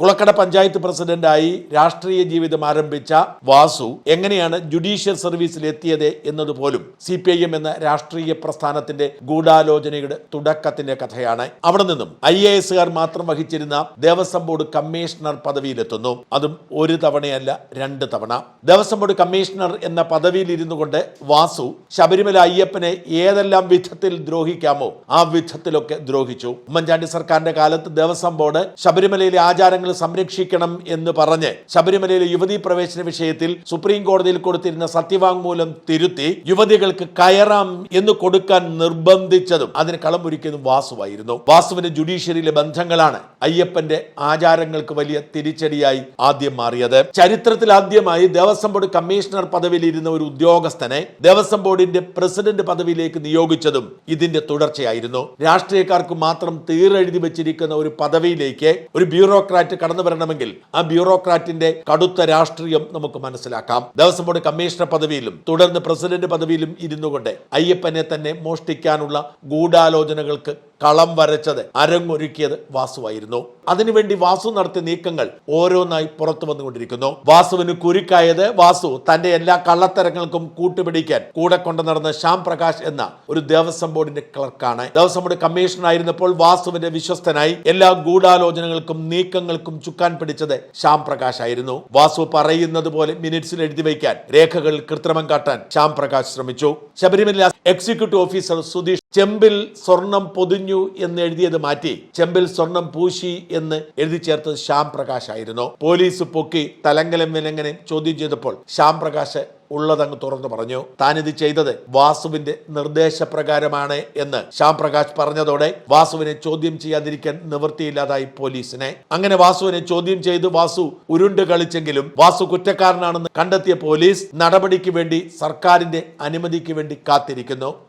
കുളക്കട പഞ്ചായത്ത് പ്രസിഡന്റായി രാഷ്ട്രീയ ജീവിതം ആരംഭിച്ച വാസു എങ്ങനെയാണ് ജുഡീഷ്യൽ സർവീസിൽ എത്തിയത് എന്നതുപോലും സി പി ഐ എം എന്ന രാഷ്ട്രീയ പ്രസ്ഥാനത്തിന്റെ ഗൂഢാലോചനയുടെ തുടക്കത്തിന്റെ കഥയാണ്. അവിടെ നിന്നും ഐ എ എസുകാർ മാത്രം വഹിച്ചിരുന്ന ദേവസ്വം ബോർഡ് കമ്മീഷണർ പദവിയിലെത്തുന്നു. അതും ഒരു തവണയല്ല രണ്ട് തവണ. ദേവസ്വം ബോർഡ് കമ്മീഷണർ എന്ന പദവിയിൽ ഇരുന്നു കൊണ്ട് വാസു ശബരിമല അയ്യപ്പനെ ഏതെല്ലാം വിധത്തിൽ ദ്രോഹിക്കാമോ ആ വിധത്തിലൊക്കെ ദ്രോഹിച്ചു. ഉമ്മൻചാണ്ടി സർക്കാരിന്റെ കാലത്ത് ദേവസ്വം ബോർഡ് ശബരിമലയിലെ ആചാരങ്ങൾ സംരക്ഷിക്കണം എന്ന് പറഞ്ഞ് ശബരിമലയിലെ യുവതീ പ്രവേശന വിഷയത്തിൽ സുപ്രീം കോടതിയിൽ കൊടുത്തിരുന്ന സത്യവാങ്മൂലം തിരുത്തി യുവതികൾക്ക് കയറാം എന്ന് കൊടുക്കാൻ നിർബന്ധിച്ചതും അതിന് കളമൊരുക്കിയതും വാസുവായിരുന്നു. വാസുവിന്റെ ജുഡീഷ്യറിയിലെ ബന്ധങ്ങളാണ് അയ്യപ്പന്റെ ആചാരങ്ങൾക്ക് വലിയ തിരിച്ചടിയായി ആദ്യം മാറിയത്. ചരിത്രത്തിൽ ആദ്യമായി ദേവസ്വം ബോർഡ് കമ്മീഷണർ പദവിയിൽ ഇരുന്ന ഒരു ഉദ്യോഗസ്ഥനെ ദേവസ്വം ബോർഡിന്റെ പ്രസിഡന്റ് പദവിയിലേക്ക് നിയോഗിച്ചതും ഇതിന്റെ തുടർച്ചയായിരുന്നു. രാഷ്ട്രീയക്കാർക്ക് മാത്രം തീരെഴുതി വെച്ചിരിക്കുന്ന ഒരു പദവിയിലേക്ക് ഒരു ബ്യൂറോക്രാറ്റ് കടന്നു വരണമെങ്കിൽ ആ ബ്യൂറോക്രാറ്റിന്റെ കടുത്ത രാഷ്ട്രീയം നമുക്ക് മനസ്സിലാക്കാം. ദേവസ്വം ബോർഡ് കമ്മീഷണർ പദവിയിലും തുടർന്ന് പ്രസിഡന്റ് പദവിയിലും ഇരുന്നുകൊണ്ട് അയ്യപ്പനെ തന്നെ മോഷ്ടിക്കാനുള്ള ഗൂഢാലോചനകൾക്ക് കളം വരച്ചത് അരങ്ങൊരുക്കിയത് വാസുവായിരുന്നു. അതിനുവേണ്ടി വാസു നടത്തിയ നീക്കങ്ങൾ ഓരോന്നായി പുറത്തു വന്നുകൊണ്ടിരിക്കുന്നു. വാസുവിന് കുരുക്കായത് വാസു തന്റെ എല്ലാ കള്ളത്തരങ്ങൾക്കും കൂട്ടുപിടിക്കാൻ കൂടെ കൊണ്ടു നടന്ന ശ്യാം പ്രകാശ് എന്ന ഒരു ദേവസ്വം ബോർഡിന്റെ ക്ലർക്കാണ്. ദേവസ്വം ബോർഡ് കമ്മീഷൻ ആയിരുന്നപ്പോൾ വാസുവിന്റെ വിശ്വസ്തനായി എല്ലാ ഗൂഢാലോചനകൾക്കും നീക്കങ്ങൾക്കും ചുക്കാൻ പിടിച്ചത് ശ്യാം പ്രകാശ് ആയിരുന്നു. വാസു പറയുന്നത് പോലെ മിനിറ്റ്സിൽ എഴുതി വയ്ക്കാൻ രേഖകൾ കൃത്രിമം കാട്ടാൻ ശ്യാം പ്രകാശ് ശ്രമിച്ചു. ശബരിമല എക്സിക്യൂട്ടീവ് ഓഫീസർ സുധീഷ് ചെമ്പിൽ സ്വർണം പൊതിഞ്ഞു എന്ന് എഴുതിയത് മാറ്റി ചെമ്പിൽ സ്വർണം പൂശി എന്ന് എഴുതി ചേർത്തത് ശ്യാം പ്രകാശ് ആയിരുന്നു. പോലീസ് പൊക്കി തലങ്കലം വിലങ്ങനെ ചോദ്യം ചെയ്തപ്പോൾ ശ്യാം പ്രകാശ് ഉള്ളതങ്ങ് തുറന്നു പറഞ്ഞു താനിത് ചെയ്തത് വാസുവിന്റെ നിർദ്ദേശപ്രകാരമാണ് എന്ന് ശ്യാം പ്രകാശ് പറഞ്ഞതോടെ വാസുവിനെ ചോദ്യം ചെയ്യാതിരിക്കാൻ നിവൃത്തിയില്ലാതായി പോലീസിനെ. അങ്ങനെ വാസുവിനെ ചോദ്യം ചെയ്ത് വാസു ഉരുണ്ട് കളിച്ചെങ്കിലും വാസു കുറ്റക്കാരനാണെന്ന് കണ്ടെത്തിയ പോലീസ് നടപടിക്ക് വേണ്ടി സർക്കാരിന്റെ അനുമതിക്ക് വേണ്ടി കാത്തിരിക്കുന്നു.